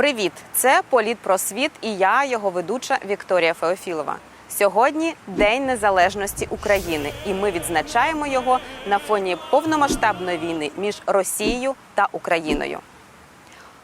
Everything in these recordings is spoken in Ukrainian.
Привіт! Це Політ про світ і я, його ведуча Вікторія Феофілова. Сьогодні День Незалежності України, і ми відзначаємо його на фоні повномасштабної війни між Росією та Україною.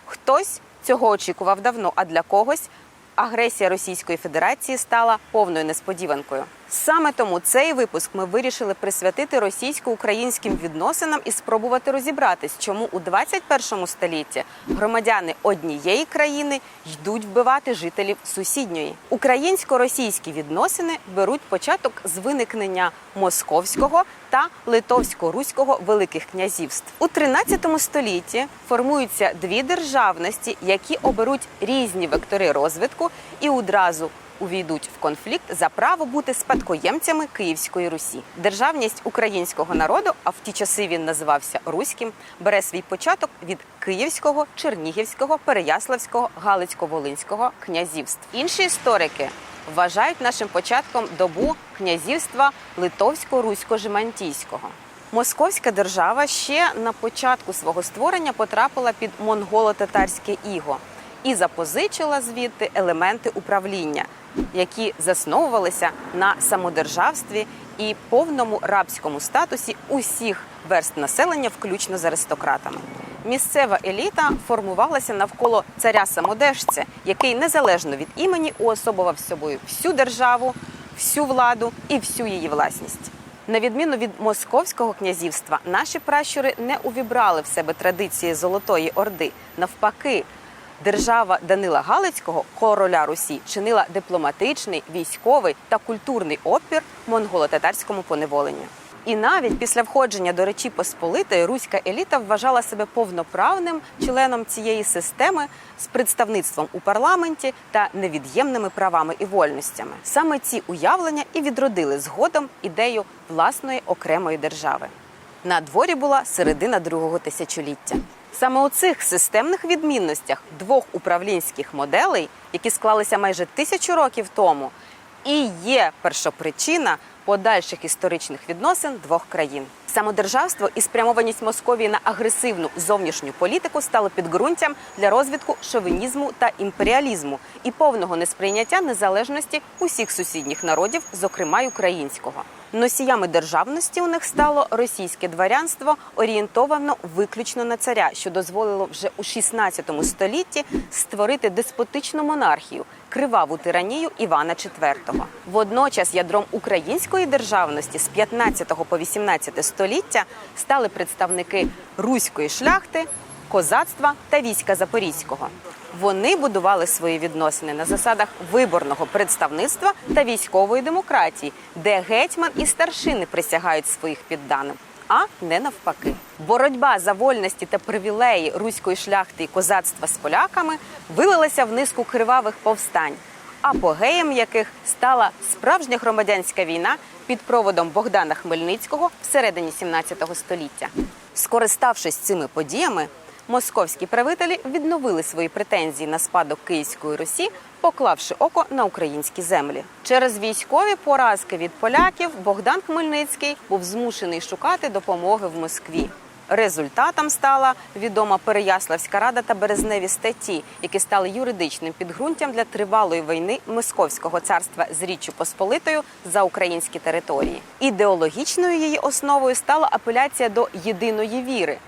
Хтось цього очікував давно, а для когось агресія Російської Федерації стала повною несподіванкою. Саме тому цей випуск ми вирішили присвятити російсько-українським відносинам і спробувати розібратись, чому у 21 столітті громадяни однієї країни йдуть вбивати жителів сусідньої. Українсько-російські відносини беруть початок з виникнення московського та литовсько-руського великих князівств. У 13 столітті формуються дві державності, які оберуть різні вектори розвитку і одразу увійдуть в конфлікт за право бути спадкоємцями Київської Русі. Державність українського народу, а в ті часи він називався Руським, бере свій початок від Київського, Чернігівського, Переяславського, Галицько-Волинського князівств. Інші історики вважають нашим початком добу князівства Литовсько-Русько-Жемантійського. Московська держава ще на початку свого створення потрапила під монголо-татарське іго і запозичила звідти елементи управління, які засновувалися на самодержавстві і повному рабському статусі усіх верст населення, включно з аристократами. Місцева еліта формувалася навколо царя самодержця, який незалежно від імені уособував собою всю державу, всю владу і всю її власність. На відміну від московського князівства, наші пращури не увібрали в себе традиції Золотої Орди. Навпаки, держава Данила Галицького, короля Русі, чинила дипломатичний, військовий та культурний опір монголо-татарському поневоленню. І навіть після входження до Речі Посполитої руська еліта вважала себе повноправним членом цієї системи з представництвом у парламенті та невід'ємними правами і вольностями. Саме ці уявлення і відродили згодом ідею власної окремої держави. На дворі була середина другого тисячоліття. Саме у цих системних відмінностях двох управлінських моделей, які склалися майже тисячу років тому, і є першопричина подальших історичних відносин двох країн. Самодержавство і спрямованість Московії на агресивну зовнішню політику стало підґрунтям для розвитку шовінізму та імперіалізму і повного несприйняття незалежності усіх сусідніх народів, зокрема й українського. Носіями державності у них стало російське дворянство, орієнтовано виключно на царя, що дозволило вже у 16 столітті створити деспотичну монархію, криваву тиранію Івана IV. Водночас ядром української державності з 15 по 18 століття стали представники руської шляхти, козацтва та війська Запорізького. Вони будували свої відносини на засадах виборного представництва та військової демократії, де гетьман і старшини присягають своїх підданим, а не навпаки. Боротьба за вольності та привілеї руської шляхти і козацтва з поляками вилилася в низку кривавих повстань, апогеєм яких стала справжня громадянська війна під проводом Богдана Хмельницького всередині 17 століття. Скориставшись цими подіями, московські правителі відновили свої претензії на спадок Київської Русі, поклавши око на українські землі. Через військові поразки від поляків Богдан Хмельницький був змушений шукати допомоги в Москві. Результатом стала відома Переяславська рада та березневі статті, які стали юридичним підґрунтям для тривалої війни Московського царства з Річчю Посполитою за українські території. Ідеологічною її основою стала апеляція до єдиної віри.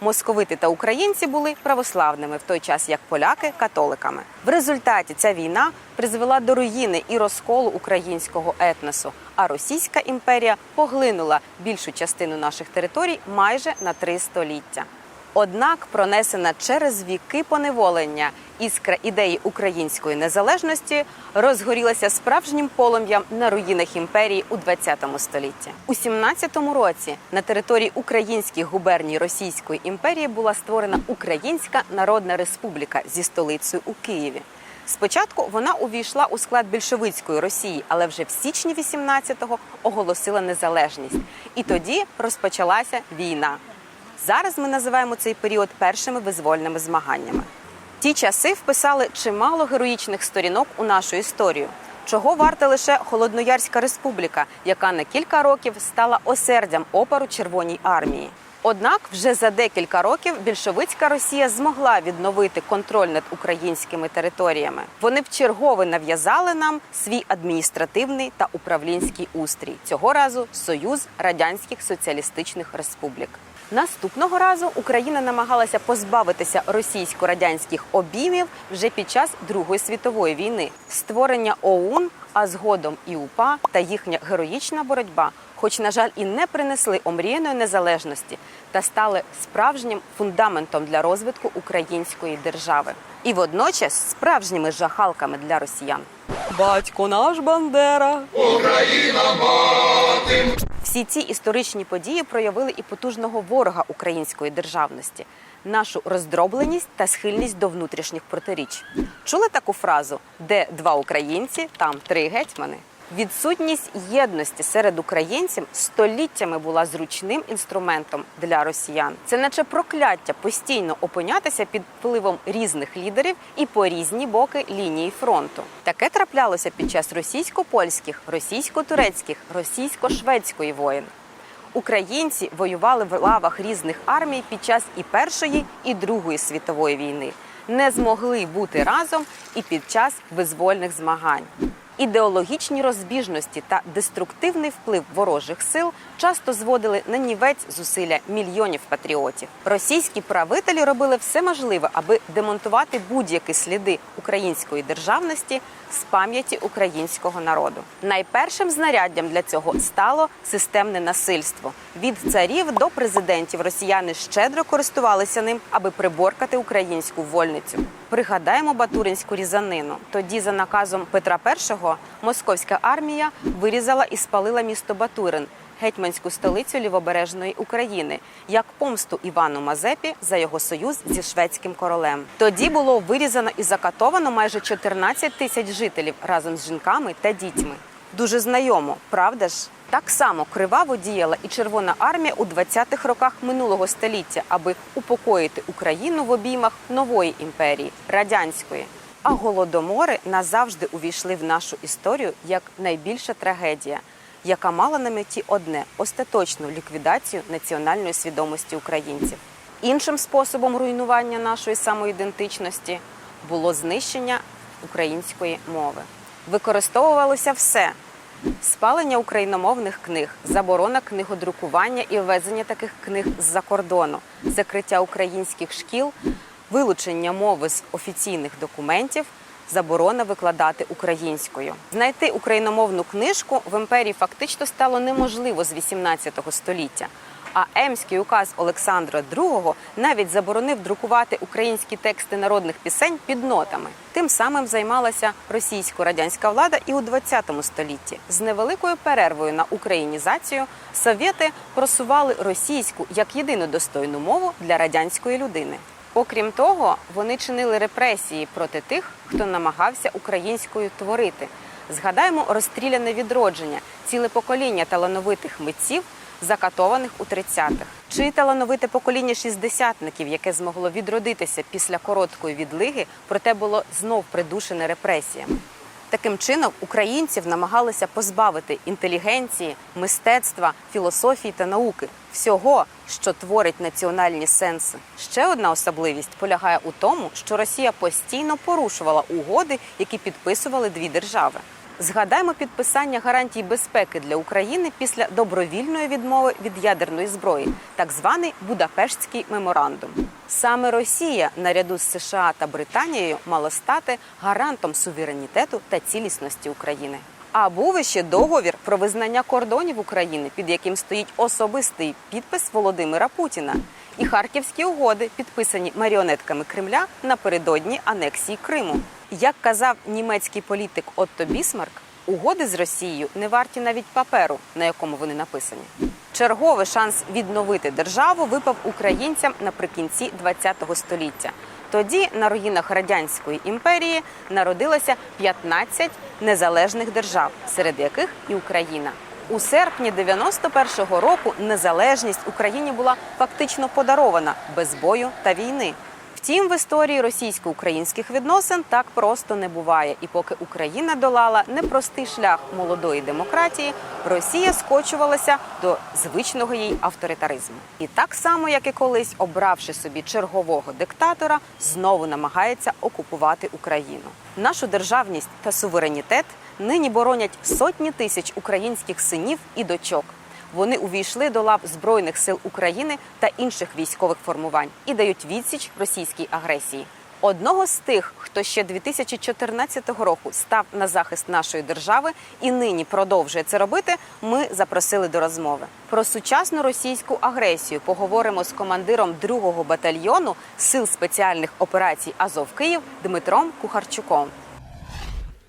Московити та українці були православними в той час, як поляки католиками. В результаті ця війна призвела до руїни і розколу українського етносу. А Російська імперія поглинула більшу частину наших територій майже на три століття. Однак пронесена через віки поневолення іскра ідеї української незалежності розгорілася справжнім полум'ям на руїнах імперії у ХХ столітті. У 17 році на території українських губерній Російської імперії була створена Українська Народна Республіка зі столицею у Києві. Спочатку вона увійшла у склад більшовицької Росії, але вже в січні 18-го оголосила незалежність. І тоді розпочалася війна. Зараз ми називаємо цей період першими визвольними змаганнями. Ті часи вписали чимало героїчних сторінок у нашу історію. Чого варта лише Холодноярська республіка, яка на кілька років стала осердям опору Червоній армії. Однак вже за декілька років більшовицька Росія змогла відновити контроль над українськими територіями. Вони вчергове нав'язали нам свій адміністративний та управлінський устрій. Цього разу Союз Радянських Соціалістичних Республік. Наступного разу Україна намагалася позбавитися російсько-радянських обіймів вже під час Другої світової війни. Створення ОУН, а згодом і УПА та їхня героїчна боротьба, хоч, на жаль, і не принесли омріяної незалежності та стали справжнім фундаментом для розвитку української держави. І водночас справжніми жахалками для росіян. Батько наш Бандера. Україна Всі ці історичні події проявили і потужного ворога української державності, нашу роздробленість та схильність до внутрішніх протиріч. Чули таку фразу: де два українці, там три гетьмани. Відсутність єдності серед українців століттями була зручним інструментом для росіян. Це наче прокляття постійно опинятися під впливом різних лідерів і по різні боки лінії фронту. Таке траплялося під час російсько-польських, російсько-турецьких, російсько-шведської воєн. Українці воювали в лавах різних армій під час і Першої, і Другої світової війни, не змогли бути разом і під час визвольних змагань. Ідеологічні розбіжності та деструктивний вплив ворожих сил часто зводили на нівець зусилля мільйонів патріотів. Російські правителі робили все можливе, аби демонтувати будь-які сліди української державності з пам'яті українського народу. Найпершим знаряддям для цього стало системне насильство. Від царів до президентів росіяни щедро користувалися ним, аби приборкати українську вольницю. Пригадаємо Батуринську різанину. Тоді, за наказом Петра І, московська армія вирізала і спалила місто Батурин, гетьманську столицю лівобережної України, як помсту Івану Мазепі за його союз зі шведським королем. Тоді було вирізано і закатовано майже 14 тисяч жителів разом з жінками та дітьми. Дуже знайомо, правда ж? Так само криваво діяла і Червона армія у 20-х роках минулого століття, аби упокоїти Україну в обіймах нової імперії радянської. А голодомори назавжди увійшли в нашу історію як найбільша трагедія, яка мала на меті одне остаточну ліквідацію національної свідомості українців. Іншим способом руйнування нашої самоідентичності було знищення української мови. Використовувалося все спалення україномовних книг, заборона книгодрукування і ввезення таких книг з-за кордону, закриття українських шкіл, вилучення мови з офіційних документів, заборона викладати українською. Знайти україномовну книжку в імперії фактично стало неможливо з 18 століття. А Емський указ Олександра II навіть заборонив друкувати українські тексти народних пісень під нотами. Тим самим займалася російсько-радянська влада і у 20 столітті. З невеликою перервою на українізацію совєти просували російську як єдину достойну мову для радянської людини. Окрім того, вони чинили репресії проти тих, хто намагався українською творити. Згадаємо розстріляне відродження, ціле покоління талановитих митців, закатованих у 30-х. Чи талановите покоління шістдесятників, яке змогло відродитися після короткої відлиги, проте було знов придушене репресіями. Таким чином українців намагалися позбавити інтелігенції, мистецтва, філософії та науки всього, що творить національні сенси. Ще одна особливість полягає у тому, що Росія постійно порушувала угоди, які підписували дві держави. Згадаймо підписання гарантій безпеки для України після добровільної відмови від ядерної зброї, так званий Будапештський меморандум. Саме Росія, наряду з США та Британією, мала стати гарантом суверенітету та цілісності України. А був іще договір про визнання кордонів України, під яким стоїть особистий підпис Володимира Путіна, і харківські угоди, підписані маріонетками Кремля напередодні анексії Криму. Як казав німецький політик Отто Бісмарк, угоди з Росією не варті навіть паперу, на якому вони написані. Черговий шанс відновити державу випав українцям наприкінці ХХ століття. Тоді на руїнах радянської імперії народилося 15 незалежних держав, серед яких і Україна. У серпні 91-го року незалежність Україні була фактично подарована без бою та війни. Втім, в історії російсько-українських відносин так просто не буває. І поки Україна долала непростий шлях молодої демократії, Росія скочувалася до звичного їй авторитаризму. І так само, як і колись, обравши собі чергового диктатора, знову намагається окупувати Україну. Нашу державність та суверенітет нині боронять сотні тисяч українських синів і дочок. Вони увійшли до лав Збройних сил України та інших військових формувань і дають відсіч російській агресії. Одного з тих, хто ще 2014 року став на захист нашої держави і нині продовжує це робити, ми запросили до розмови. Про сучасну російську агресію поговоримо з командиром 2-го батальйону сил спеціальних операцій Азов Київ Дмитром Кухарчуком.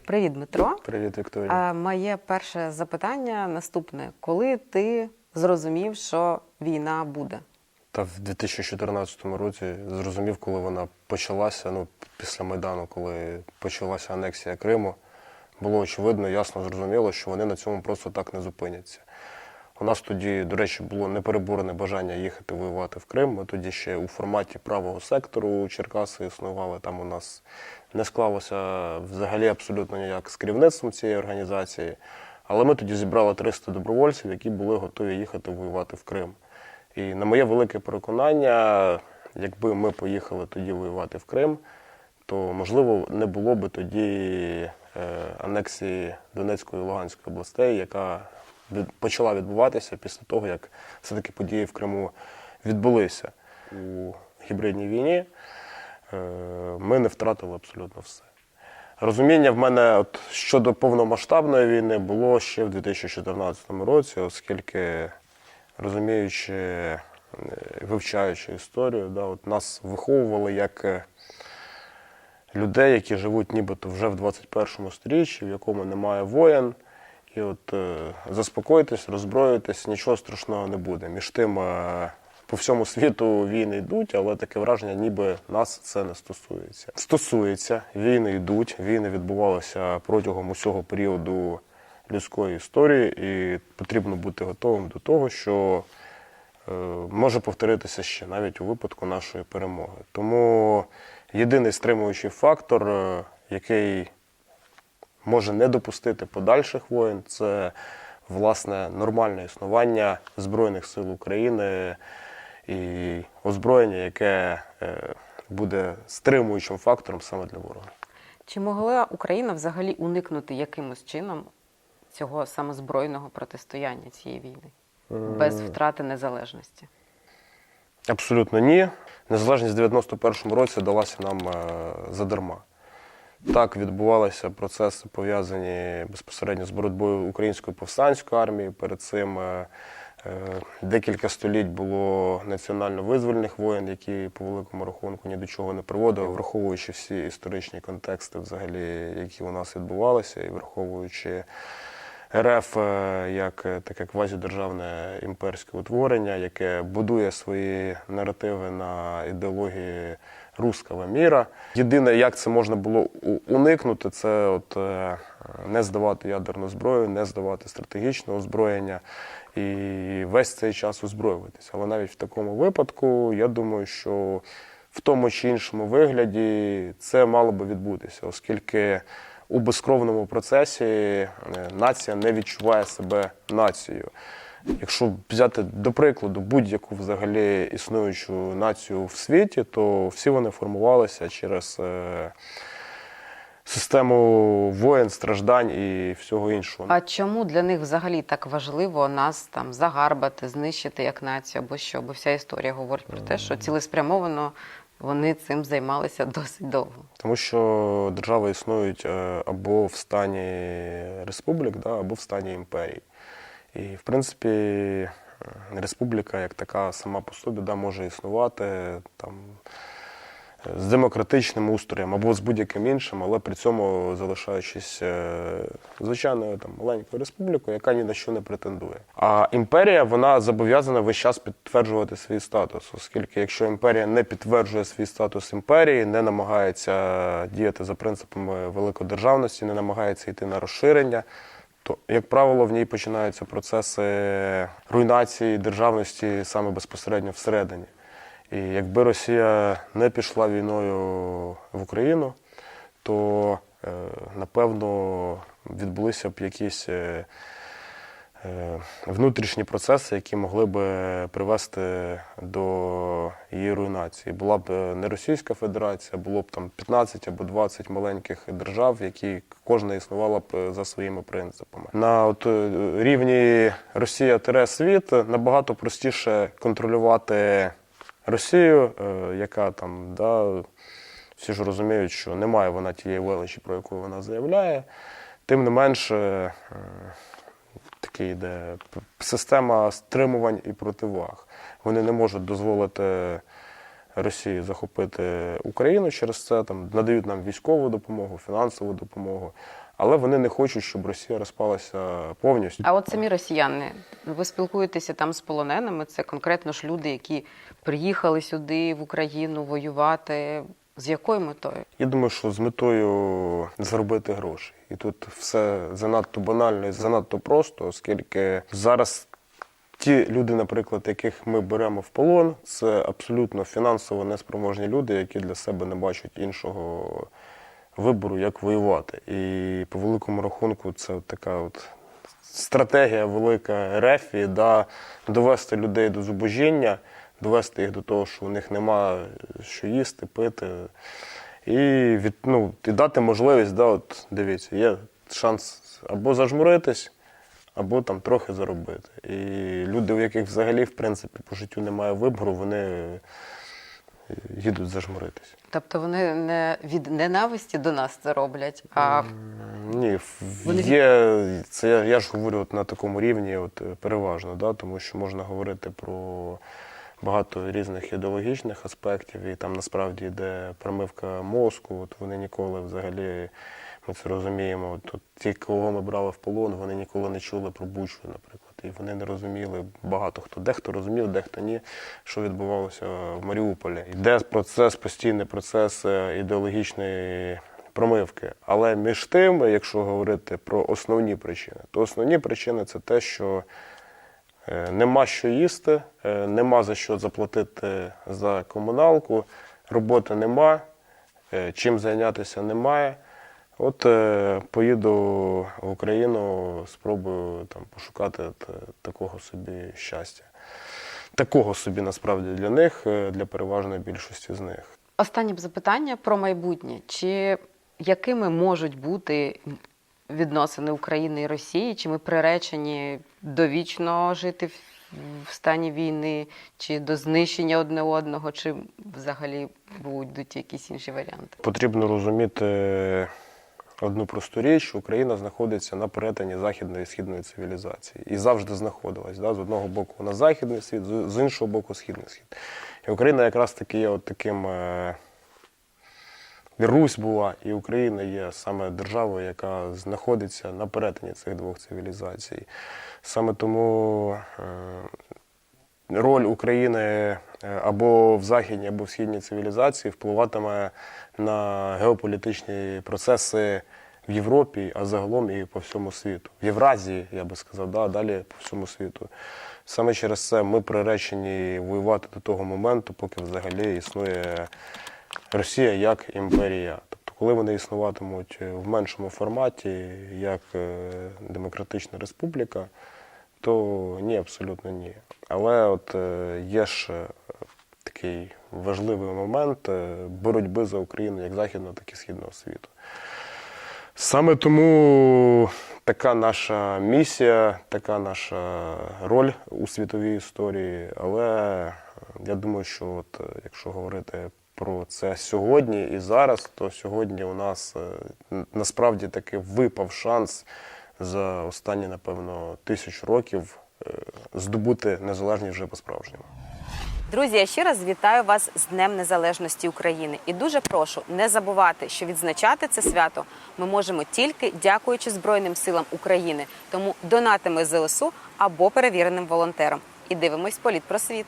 Привіт, Дмитро. Привіт, Вікторія. Моє перше запитання наступне: коли ти зрозумів, що війна буде? Та в 2014 році зрозумів, коли вона почалася, ну, після Майдану, коли почалася анексія Криму, було очевидно, ясно зрозуміло, що вони на цьому просто так не зупиняться. У нас тоді, до речі, було непереборене бажання їхати воювати в Крим. Ми тоді ще у форматі правого сектору Черкаси існували. Там у нас не склалося взагалі абсолютно ніяк з керівництвом цієї організації. Але ми тоді зібрали 300 добровольців, які були готові їхати воювати в Крим. І на моє велике переконання, якби ми поїхали тоді воювати в Крим, то можливо не було би тоді е, анексії Донецької і Луганської областей, яка почала відбуватися після того, як все-таки події в Криму відбулися у гібридній війні. Е, ми не втратили абсолютно все. Розуміння в мене от, щодо повномасштабної війни було ще в 2014 році, оскільки розуміючи, е, вивчаючи історію, да, от нас виховували як е, людей, які живуть нібито вже в 21 сторіччі, в якому немає воєн. І от заспокойтесь, роззброїтесь, нічого страшного не буде. Між тим, по всьому світу війни йдуть, але таке враження, ніби нас це не стосується. Стосується, війни йдуть, війни відбувалися протягом усього періоду людської історії, і потрібно бути готовим до того, що е, може повторитися ще навіть у випадку нашої перемоги. Тому єдиний стримуючий фактор, е, який може не допустити подальших воєн, це власне нормальне існування Збройних сил України і озброєння, яке е, буде стримуючим фактором саме для ворога. Чи могла Україна взагалі уникнути якимось чином цього саме збройного протистояння цієї війни без втрати незалежності? Абсолютно ні. Незалежність в 91-му році далася нам е, задарма. Так відбувалися процеси, пов'язані безпосередньо з боротьбою української повстанської армії. Перед цим е, е, декілька століть було національно-визвольних воєн, які по великому рахунку ні до чого не приводили, враховуючи всі історичні контексти, взагалі, які у нас відбувалися, і враховуючи РФ е, як е, таке квазідержавне імперське утворення, яке будує свої наративи на ідеології руского міра. Єдине, як це можна було уникнути, це от е, не здавати ядерну зброю, не здавати стратегічне озброєння і весь цей час озброюватися. Але навіть в такому випадку, я думаю, що в тому чи іншому вигляді це мало би відбутися, оскільки у безкровному процесі е, нація не відчуває себе нацією. Якщо взяти до прикладу будь-яку взагалі існуючу націю в світі, то всі вони формувалися через е, систему воєн, страждань і всього іншого. А чому для них взагалі так важливо нас там загарбати, знищити як націю або що? Бо вся історія говорить про те, що цілеспрямовано вони цим займалися досить довго. Тому що держави існують е, або в стані республік, да, або в стані імперій. І, в принципі, е, республіка як така сама по собі да, може існувати там, з демократичним устроєм або з будь-яким іншим, але при цьому залишаючись е, звичайною там, маленькою республікою, яка ні на що не претендує. А імперія вона зобов'язана весь час підтверджувати свій статус, оскільки якщо імперія не підтверджує свій статус імперії, не намагається діяти за принципами великодержавності, не намагається йти на розширення. То, як правило, в ній починаються процеси руйнації державності саме безпосередньо всередині. І якби Росія не пішла війною в Україну, то е, напевно відбулися б якісь е, е, внутрішні процеси, які могли б привести до її руйнації. Була б не Російська Федерація, було б там 15 або 20 маленьких держав, які кожна існувала б за своїми принципами. На от рівні Росія-світ набагато простіше контролювати Росію, е, яка там да, всі ж розуміють, що немає вона тієї величі, про яку вона заявляє. Тим не менше, е, такий йде система стримувань і противаг. Вони не можуть дозволити Росії захопити Україну через це, там надають нам військову допомогу, фінансову допомогу. Але вони не хочуть, щоб Росія розпалася повністю. А от самі росіяни, ви спілкуєтеся там з полоненими? Це конкретно ж люди, які приїхали сюди в Україну воювати. З якою метою? Я думаю, що з метою заробити гроші. І тут все занадто банально і занадто просто, оскільки зараз ті люди, наприклад, яких ми беремо в полон, це абсолютно фінансово неспроможні люди, які для себе не бачать іншого вибору, як воювати. І по великому рахунку це така от стратегія велика рефі, да, довести людей до зубожіння, довести їх до того, що у них нема що їсти, пити. І, від, ну, і дати можливість, да, от, дивіться, є шанс або зажмуритись, або там трохи заробити. І люди, у яких взагалі в принципі по життю немає вибору, вони е, їдуть зажмуритись. Тобто вони не від ненависті до нас це роблять, а Ні, є, це я, я ж говорю от на такому рівні, от, е, переважно, да, тому що можна говорити про багато різних ідеологічних аспектів, і там насправді йде промивка мозку. От вони ніколи взагалі, ми це розуміємо. От, от ті, кого ми брали в полон, вони ніколи не чули про Бучу, наприклад. І вони не розуміли багато хто. Дехто розумів, дехто ні, що відбувалося в Маріуполі. Йде процес, постійний процес е, ідеологічної промивки. Але між тим, якщо говорити про основні причини, то основні причини це те, що е, нема що їсти, е, нема за що заплатити за комуналку, роботи нема, чим зайнятися немає. От е, поїду в Україну, спробую там пошукати т- такого собі щастя. Такого собі насправді для них, е, для переважної більшості з них. останнє б запитання про майбутнє. Чи якими можуть бути відносини України і Росії? Чи ми приречені довічно жити в, в стані війни, чи до знищення одне одного, чи взагалі будуть якісь інші варіанти? Потрібно розуміти одну просту річ, що Україна знаходиться на перетині західної і східної цивілізації. І завжди знаходилась. Да? З одного боку вона західний світ, з з іншого боку східний світ. І Україна якраз таки є от таким. е, Русь була, і Україна є саме державою, яка знаходиться на перетині цих двох цивілізацій. Саме тому е, роль України е, або в західній, або в східній цивілізації впливатиме на геополітичні процеси в Європі, а загалом і по всьому світу. В Євразії, я би сказав, да, далі по всьому світу. Саме через це ми приречені воювати до того моменту, поки взагалі існує Росія як імперія. Тобто, коли вони існуватимуть в меншому форматі, як е, демократична республіка, то ні, абсолютно ні. Але от е, є ж е, такий важливий момент е, боротьби за Україну як західного, так і східного світу. Саме тому така наша місія, така наша роль у світовій історії. Але я думаю, що от, е, якщо говорити про це сьогодні і зараз, то сьогодні у нас насправді таки випав шанс за останні, напевно, тисячу років е, здобути незалежність вже по-справжньому. Друзі, я ще раз вітаю вас з Днем Незалежності України і дуже прошу не забувати, що відзначати це свято ми можемо тільки дякуючи Збройним силам України. Тому донатимо ЗСУ або перевіреним волонтерам. І дивимось політ про світ.